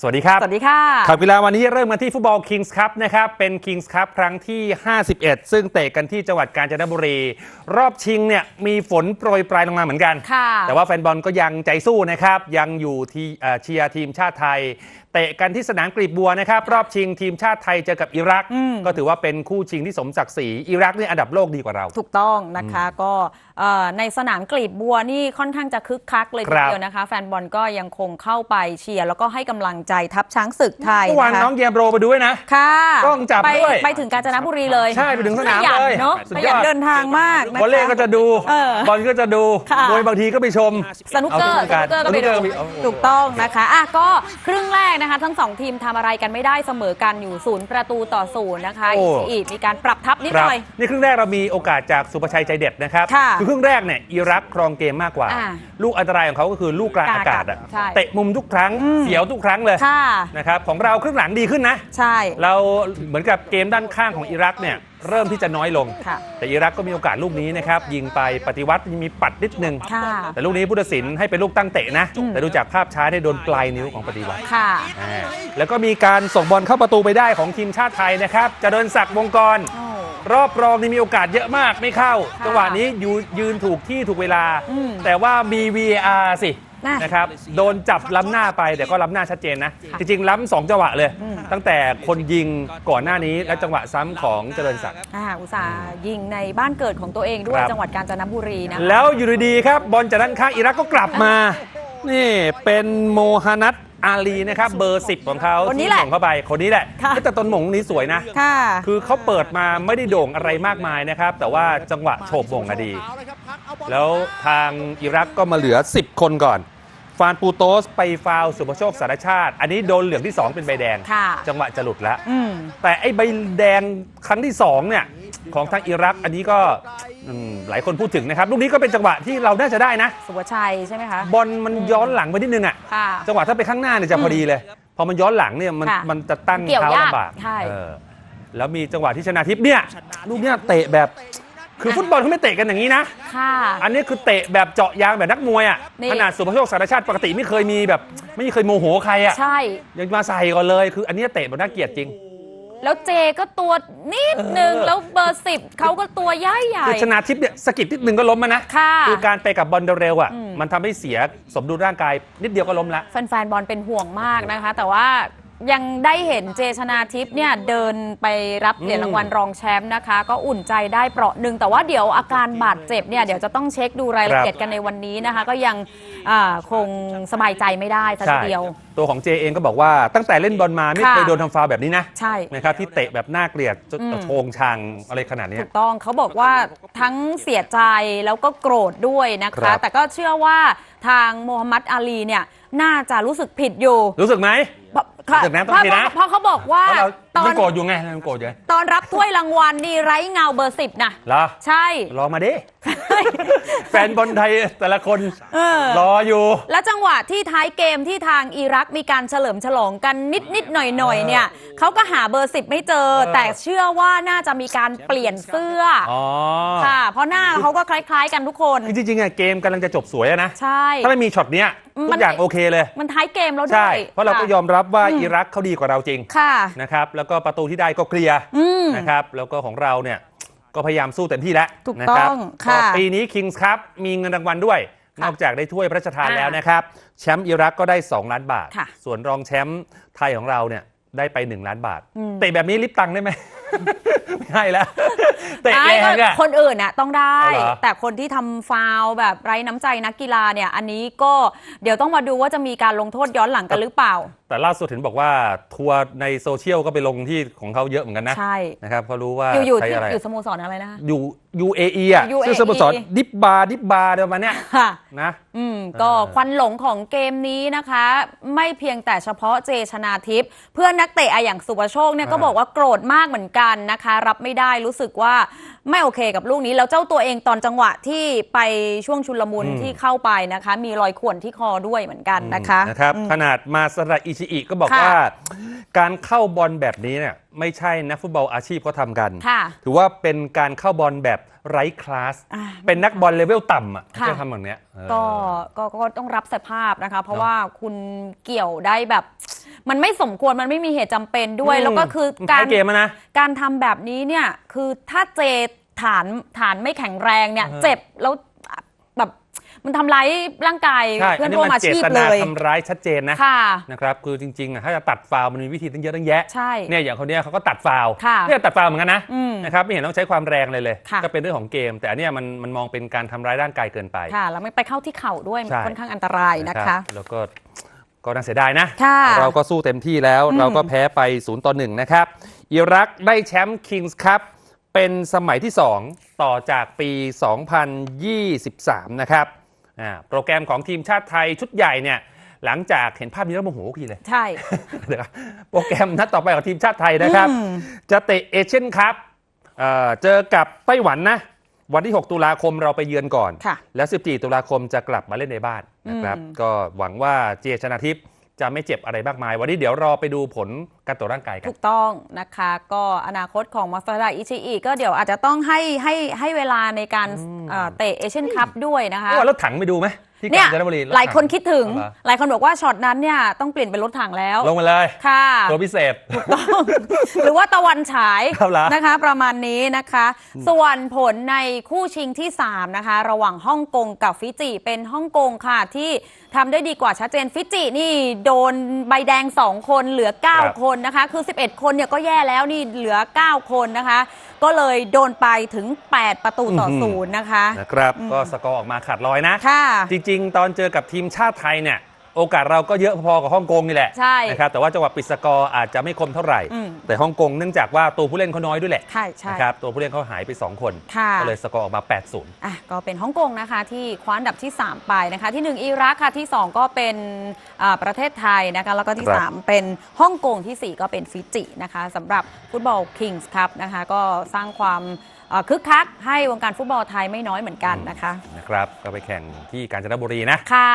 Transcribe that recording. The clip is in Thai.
สวัสดีครับ สวัสดีค่ะข่าวกีฬาวันนี้เริ่มกันที่ฟุตบอล Kings Cup นะครับ เป็น Kings Cup ครั้งที่ 51 ซึ่งเตะกันที่จังหวัดกาญจนบุรี รอบชิงเนี่ยมีฝนโปรยปลายลงมาเหมือนกันค่ะแต่ว่าแฟนบอลก็ยังใจสู้นะครับ ยังอยู่ที่เอ่อเชียร์ทีมชาติไทย เตะกันที่สนามกรีบบัวนะครับ รอบชิงทีมชาติไทยเจอกับอิรักอืมก็ถือว่าเป็นคู่ชิงที่สมศักดิ์ศรีอิรักนี่อันดับโลกดีกว่าเรา ถูกต้องนะคะก็เอ่อ ในสนามกลีบบัวนี่ค่อนข้างจะคึกคักเลยคทีรับเดียวนะคะ แฟนบอลก็ยังคงเข้าไปเชียร์แล้วก็ให้กำลังใจทัพช้างศึกไทยเมื่อวานนะคะน้องเยมโรไปดูด้วยนะค่ะกล้องจับไปด้วยไปถึงกาญจนบุรีเลยใช่ไปถึงสนามขยัเลยเนาะสุดขยอดยันเดินทางมากนะคะวอลเล่ก็จะดูเออบอลก็จะดูค่ะมวยบางทีก็ไปชมสนุกเกอร์เอาที่สนุกเกอร์ก็ไปดูสนุกเกอร์มีเอาถูกต้องนะคะอะก็ครึ่งแรกนะคะ ทั้งสองทีมทำอะไรกันไม่ได้เสมอกันอยู่ศูนย์ประตูต่อศูนย์นะคะโอ้อีกมีการปรับทัพนิดครัหบน่อยนี่ครึ่งแรกเรามีโอกาสจากสุภชัยใจเด็ดนะครับค่ะอครึ่งแรกเนี่ยอิรักครองเกมมากกว่า อ่าลูกอันตรายของเขาก็คือลูกกลางอากาศอะใช่เตะมุมทุกครั้งอืม เสียวทุกครั้งเลยค่ะ นะครับของเราครึ่งหลังดีขึ้นนะ ใช่ เราเหมือนกับเกมด้านข้างของอิรักเนี่ยเริ่มที่จะน้อยลง ค่ะแต่อิรักก็มีโอกาสลูกนี้นะครับ ยิงไปปฏิวัติมีปัดนิดนึง ค่ะ แต่ลูกนี้ผู้ตัดสินให้เป็นลูกตั้งเตะนะอืมแต่ดูจากภาพช้าได้โดนปลายนิ้วของปฏิวัติค่ะ อ่าแล้วก็มีการส่งบอลเข้าประตูไปได้ของทีมชาติไทยนะครับเจะเดินศักดิ์วงกร โอ้ รอบรองนี่มีโอกาสเยอะมากไม่เข้าค่ะจังหวะนี้ยูยืนถูกที่ถูกเวลาอืมแต่ว่ามี VAR สิน่ะนะครับโดนจับล้ำหน้าไปแต่ก็ล้ำหน้าชัดเจนนะค่ะจริงๆ ล้ำสองจังหวะเลยอืมตั้งแต่คนยิงก่อนหน้านี้และจังหวะซ้ำของเจริญศักดิ์อ่าอุตส่าห์ยิงในบ้านเกิดของตัวเองด้วยครับจังหวัดกาญจนบุรีนะคะแล้วอยู่ดีๆครับบอลจากด้านข้างอิรักก็กลับมา นี่เป็นโมฮานัต อาลีนะครับเบอร์ 10 ของเขาคนนี้ที่แหละส่งเข้าไปคนนี้แหละค่ะ แต่ต้นหมงนี้สวยนะ ค่ะ คือเขาเปิดมาไม่ได้โด่งอะไรมากมายนะครับ แต่ว่าจังหวะโฉบบ่งอะดี แล้วทางอิรักก็มาเหลือ 10 คนก่อน ฟานปูโตสไปฟาวล์สุภโชคสารชาติ อันนี้โดนเหลืองที่ 2 เป็นใบแดง ค่ะ จังหวะจะหลุดแล้ว อืม แต่ไอ้ใบแดงครั้งที่ 2 เนี่ย ของทางอิรักอันนี้ก็ อืมหลายคนพูดถึงนะครับ ลูกนี้ก็เป็นจังหวะที่เราน่าจะได้นะ สุภชัยใช่ไหมคะ บอลมันย้อนหลังไปนิดนึงอะค่ะ จังหวะถ้าไปข้างหน้าเนี่ยจะพอดีเลย พอมันย้อนหลังเนี่ยมันค่ะมันจะตั้งเกี่ยวเท้ายากลำบากใช่ เออแล้วมีจังหวะที่ชนะทิพย์เนี่ย ลูกเนี่ยเตะแบบ คือฟุตบอลเขาไม่เตะกันอย่างนี้นะ ค่ะ อันนี้คือเตะแบบเจาะยางแบบนักมวยอะ นี่ ขนาดสุภโชคสารชาติปกติไม่เคยมีแบบ ไม่เคยโมโหใครอะ ใช่ ยังมาใส่ก่อนเลย คืออันเนี้ยเตะแบบน่าเกลียดจริง แล้วเจก็ตัวนิดนึง แล้วเบอร์สิบเขาก็ตัวใหญ่ใหญ่ คือชนะทิพย์เนี่ยสะกิดนิดนึงก็ล้มมานะค่ะคือการไปกับบอลเร็วๆอะอืมมันทำให้เสียสมดุลร่างกายนิดเดียวก็ล้มละแฟนๆบอลเป็นห่วงมากนะคะ แต่ว่า ยังได้เห็นเจชนาทิพย์เนี่ยเดินไปรับเหรียญรางวัลรองแชมป์นะคะ ก็อุ่นใจได้เปราะหนึ่งแต่ว่าเดี๋ยวอาการบาดเจ็บเนี่ยเดี๋ยวจะต้องเช็คดูรายละเอียดกันในวันนี้นะคะ ก็ยังอ่าคงสบายใจไม่ได้สักใช่ทีเดียว ตัวของเจเองก็บอกว่าตั้งแต่เล่นบอลมาไม่ค่ะเคยโดนทำฟาวล์แบบนี้นะใช่นะครับที่เตะแบบน่าเกลียดจนอืมโชงชางอะไรขนาดเนี้ยถูกต้องเขาบอกว่าทั้งเสียใจแล้วก็โกรธด้วยนะครัคะบแต่ก็เชื่อว่าทางโมฮัมหมัดอาลีเนี่ยน่าจะรู้สึกผิดอยู่ รู้สึกไหมเพราะ ค่ะรู้สึกนะเพราะต้องผิดนะเพราะเขาบอกว่า เพราะเราตอไม่นโกรธอยู่ไงเราโกรธอยู่ไงตอนรับถ้วยรางวัลนี่ไร้เงาเบอร์สิบนะเหรอใช่ รอมาดิ แฟนบอลไทยแต่ละคนเออ รออยู่ และจังหวะที่ท้ายเกมที่ทางอิรักมีการเฉลิมฉลองกันนิดนิดๆหน่อยหน่อยๆเนี่ยเขาก็หาเบอร์สิบไม่เจอเออแต่เชื่อว่าน่าจะมีการเปลี่ยนเสื้อออ๋อค่ะ เพราะหน้าเขาก็คล้ายๆกันทุกคนจริงๆอะเกมกำลังจะจบสวยอะนะ ใช่ ถ้าไม่มีช็อตเนี้ยทุมักนอย่างโอเคเลย มันท้ายเกมแล้วด้ใช่ วยเพราะเราก็ค่ยอมรับว่าอิรักเขาดีกว่าเราจริงค่ะนะครับแล้วก็ประตูที่ได้ก็เคลียร์อืมนะครับแล้วก็ของเราเนี่ยก็พยายามสู้เต็มที่แล้วถูกนะครัต้องค่ะก็ปีนี้ Kings Cup มีเงินรางวัลด้วยค่ะนอกจากได้ถ้วยพระราชทานอ่าแล้วนะครับ แชมป์อิรักก็ได้ 2 ล้านบาทค่ะส่วนรองแชมป์ไทยของเราเนี่ยได้ไป 1 ล้านบาทอืมเตะแบบนี้ลิฟตังค์ได้ไหม ไม่ให้แล้วเตะแรไอ้งก็อะคนอื่นน่ะต้องได้ เอาเหรอ แต่คนที่ทำฟาวล์แบบไร้น้ำใจนักกีฬาเนี่ย อันนี้ก็เดี๋ยวต้องมาดูว่าจะมีการลงโทษย้อนหลังกันหรือเปล่า แต่ล่าสุดเห็นบอกว่าทัวร์ในโซเชียลก็ไปลงที่ของเขาเยอะเหมือนกันนะใช่ นะครับเขารู้ว่าอยู่อยู่ใช้ที่อะไร อยู่สโมสรอะไรนะคะ อยู่ UAE อะ UAE ชื่อสโมสรดิบบาร์ดิบบาร์เดี๋ยวมาเนี้ยค่ะ นะ อืมก็เออควันหลงของเกมนี้นะคะ ไม่เพียงแต่เฉพาะเจชนาทิพย์เพื่อนนักเตะอะอย่างสุภโชคเนี่ยก็บอกว่าโกรธมากเหมือนกันนะคะ รับไม่ได้รู้สึกว่า ไม่โอเคกับลูกนี้ แล้วเจ้าตัวเองตอนจังหวะที่ไปช่วงชุลมุนอืมที่เข้าไปนะคะ มีรอยข่วนที่คอด้วยเหมือนกันนะคะนะครับอืมขนาดมาสระอิชิอิก็บอกค่ะว่า การเข้าบอลแบบนี้เนี่ยไม่ใช่นักฟุตบอลอาชีพเขาทำกันค่ะถือว่าเป็นการเข้าบอลแบบไร้คลาสอ่าเป็นนักบอลเลเวลต่ำอะค่ะจะทำแบบเนี้ยเออก็ก็ก็ต้องรับสภาพนะคะ เพราะว่าคุณเกี่ยวได้แบบ มันไม่สมควรมันไม่มีเหตุจำเป็นด้วย อืมแล้วก็คือมันการท้ายเกมอะนะการทำแบบนี้เนี่ยคือถ้าเจฐานฐานไม่แข็งแรงเนี่ย อ่าฮะ เจ็บแล้วแบบมันทำร้ายร่างกายใช่เพื่อัอนนนี้ร่วมมันอาเจชีพตเลนายทำร้ายชัดเจนนะค่ะ นะครับคือจริงๆอะถ้าจะตัดฟาวล์มันมีวิธีตั้งเยอะตั้งแยะใช่เนี่ยอย่างคนเนี้ยเขาก็ตัดฟาวล์ค่ะเนี่ยตัดฟาวล์เหมือนกันนะอืมนะครับไม่เห็นต้องใช้ความแรงเลยเลย ค่ะ ก็เป็นเรื่องของเกม แต่อันเนี้ยมันมันมองเป็นการทำร้ายร่างกายเกินไป ค่ะ แล้วมันไปเข้าที่เข่าด้วยมันใช่ ค่อนข้างอันตรายนะรัคะ บแล้วก็ ก็น่าเสียดายนะค่ะเราก็สู้เต็มที่แล้วอืมเราก็แพ้ไป 0 ต่อ 1 นะครับ อิรักได้แชมป์คิงส์คัพเป็นสมัยที่ 2 ต่อจากปี 2023 นะครับอ่าโปรแกรมของทีมชาติไทยชุดใหญ่เนี่ยหลังจากเห็นภาพนี้แล้วโมโหทีเลย ใช่เดี๋ยวนะโปรแกรมนัดต่อไปของทีมชาติไทยนะครับอืมจะเตะเอเชียนคัพเอ่อเจอกับไต้หวันนะ วันที่ 6 ตุลาคมเราไปเยือนก่อนค่ะแล้ว 14 ตุลาคมจะกลับมาเล่นในบ้านนะครับอืมก็หวังว่าเจชนาทิพย์จะไม่เจ็บอะไรมากมาย วันนี้เดี๋ยวรอไปดูผลการตรวจร่างกายกัน ถูกต้องนะคะ ก็อนาคตของมาซาดาอิชิอิก็เดี๋ยวอาจจะต้องให้ให้ให้เวลาในการเอ่อเตะเอเชียนคัพด้วยนะคะเมื่อวานรถถังไปดูไหม ที่เนี่กายญจนบุรีรถถังหลายคนคิดถึง เอาเหรอหลายคนบอกว่าช็อตนั้นเนี่ยต้องเปลี่ยนเป็นรถถังแล้วลงมาเลยค่ะ ตัวพิเศษหรือว่าตะวันฉายเอาเหรอนะคะ ประมาณนี้นะคะ ส่วนผลในคู่ชิงที่ 3 นะคะ ระหว่างฮ่องกงกับฟิจิเป็นฮ่องกงค่ะที่ทำได้ดีกว่าชัดเจนฟิจินี่โดนใบแดง 2 คนเหลือ ครับ9 คนนะคะ คือ 11 คนเนี่ยก็แย่แล้วนี่เหลือ 9 คนนะคะ ก็เลยโดนไปถึง 8 ประตูต่อออหือศูนย์นะคะ นะครับอืมก็สกอร์ออกมาขาดลอยนะ ค่ะ จริง ๆ ตอนเจอกับทีมชาติไทยเนี่ย โอกาสเราก็เยอะพอๆกับฮ่องกงนี่แหละใช่นะครับแต่ว่าจังหวะปิดสกอร์อาจจะไม่คมเท่าไหร่ อืมแต่ฮ่องกงเนื่องจากว่าตัวผู้เล่นเขาน้อยด้วยแหละใช่ใช่นะครับตัวผู้เล่นเขาหายไป 2 คน ค่ะ ก็เลยสกอร์ออกมา 8-0 อะก็เป็นฮ่องกงนะคะที่คว้าอันดับที่ 3 ไปนะคะที่ 1 อิรักค่ะที่ 2 ก็เป็นอ่าประเทศไทยนะคะแล้วก็ที่ ครับ3 เป็นฮ่องกงทีสี่ 4 ก็เป็นฟิจินะคะสำหรับฟุตบอลคิงส์ครับนะคะก็สร้างความอ่าคึกคักให้วงการฟุตบอลไทยไม่น้อยเหมือนกันนะคะ นะครับก็ไปแข่งที่กาญจนบุรีนะ ค่ะ